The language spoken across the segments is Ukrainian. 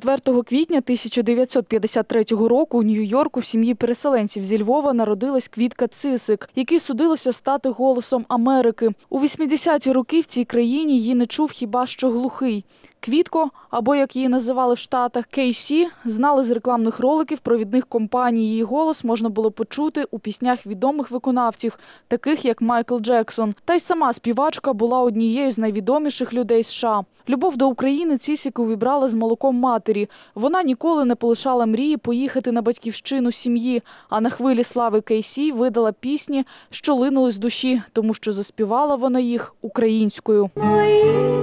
4 квітня 1953 року у Нью-Йорку в сім'ї переселенців зі Львова народилась Квітка Цисик, який судилося стати голосом Америки. У 80-ті роки в цій країні її не чув хіба що глухий. Квітко, або як її називали в Штатах, Кейсі, знали з рекламних роликів провідних компаній. Її голос можна було почути у піснях відомих виконавців, таких як Майкл Джексон. Та й сама співачка була однією з найвідоміших людей США. Любов до України Цісік увібрала з молоком матері. Вона ніколи не полишала мрії поїхати на батьківщину сім'ї. А на хвилі слави Кейсі видала пісні, що линули з душі, тому що заспівала вона їх українською. Мої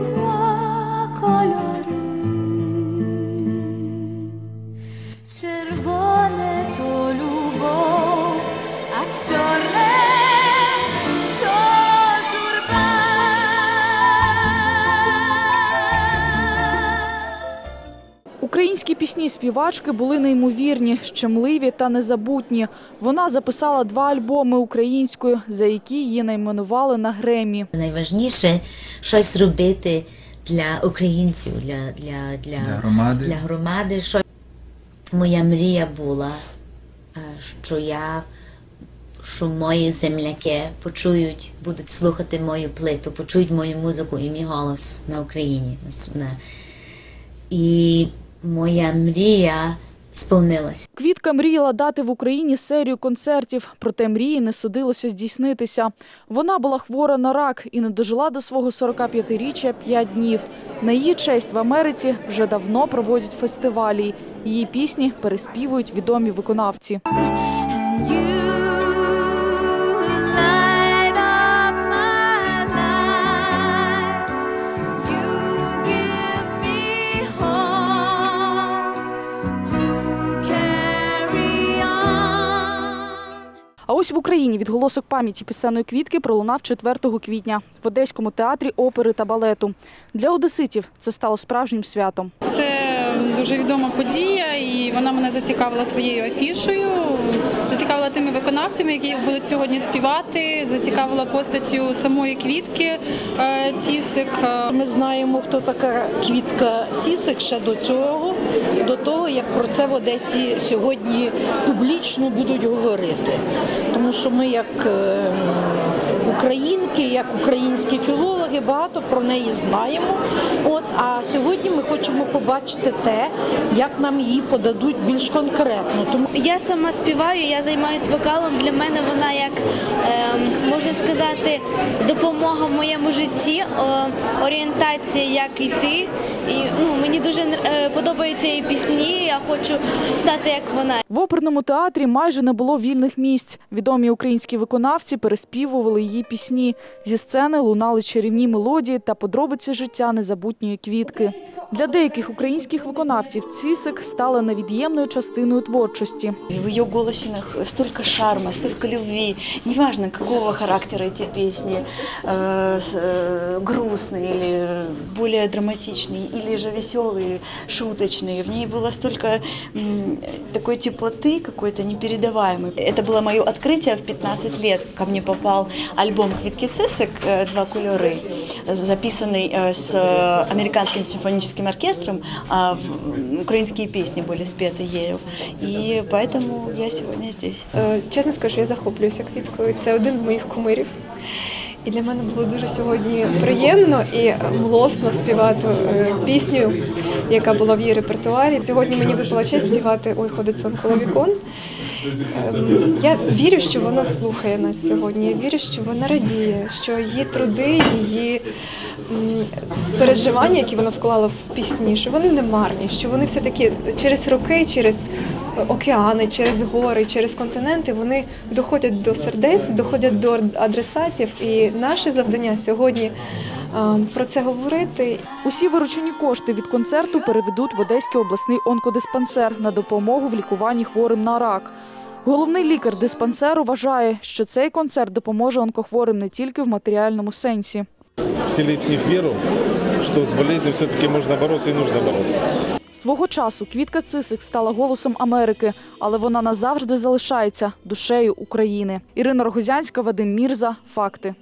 кольори, червоне то любов, а чорне то журба. Українські пісні співачки були неймовірні, щемливі та незабутні. Вона записала два альбоми українською, за які її найменували на Гремі. Найважніше щось зробити для українців, для, для, для, Для громади. для громади. Що... Моя мрія була, е, що я, що мої земляки почують, будуть слухати мою плиту, почують мою музику і мій голос на Україні. І моя мрія сповнилася. Квітка мріяла дати в Україні серію концертів, проте мрії не судилося здійснитися. Вона була хвора на рак і не дожила до свого 45-річчя 5 днів. На її честь в Америці вже давно проводять фестивалі. Її пісні переспівують відомі виконавці. Ось в Україні відголосок пам'яті пісенної квітки пролунав 4 квітня в Одеському театрі опери та балету. Для одеситів це стало справжнім святом. Це дуже відома подія, і вона мене зацікавила своєю афішою, зацікавила тими виконавцями, які будуть сьогодні співати, зацікавила постаттю самої квітки е, Цісик. Ми знаємо, хто така квітка Цісик ще до цього, до того, як про це в Одесі сьогодні публічно будуть говорити. Тому що ми, як е, українки, як українські філологи, багато про неї знаємо. От, а сьогодні ми хочемо побачити те, як нам її подадуть більш конкретно. Тому Я сама співаю, я займаюся вокалом. Для мене вона як ем, можна сказати допомога в моєму житті, орієнтація, як йти. І ну мені дуже е, подобаються її пісні. Я хочу стати як вона. В оперному театрі майже не було вільних місць. Відомі українські виконавці переспівували її пісні. Зі сцени лунали чарівні мелодії та подробиці життя незабутньої квітки. Для деяких українських виконавців цісик стала невід'ємною частиною творчості. И в ее голосе нах- столько шарма, столько любви. Неважно, какого характера эти песни, э, с- э, грустные или более драматичные, или же веселые, шуточные. В ней было столько м, такой теплоты какой-то непередаваемой. Это было мое открытие в 15 лет. Ко мне попал альбом «Квитки цесок. э, Два кулеры», записанный э, с э, американским симфоническим оркестром, а в- украинские песни были спеты ею. И поэтому я сегодня здесь. Е, Чесно скажу, я захоплююся квіткою. Це один з моїх кумирів. І для мене було дуже сьогодні приємно і млосно співати е, пісню, яка була в її репертуарі. Сьогодні мені випала честь співати Ой, ходить сон коло вікон. Я вірю, що вона слухає нас сьогодні. Я вірю, що вона радіє, що її труди, її переживання, які вона вклала в пісні, що вони не марні, що вони все-таки через роки, через океани, через гори, через континенти вони доходять до сердець, доходять до адресатів. І наше завдання сьогодні про це говорити Усі виручені кошти від концерту переведуть в Одеський обласний онкодиспансер на допомогу в лікуванні хворим на рак. Головний лікар диспансеру вважає, що цей концерт допоможе онкохворим не тільки в матеріальному сенсі. вселить в них веру, что с болезнью все-таки можно бороться и нужно бороться. Свого часу Квітка Цисик стала голосом Америки, але вона назавжди залишається душею України. Ірина Рогозянська, Вадим Мірза. Факти.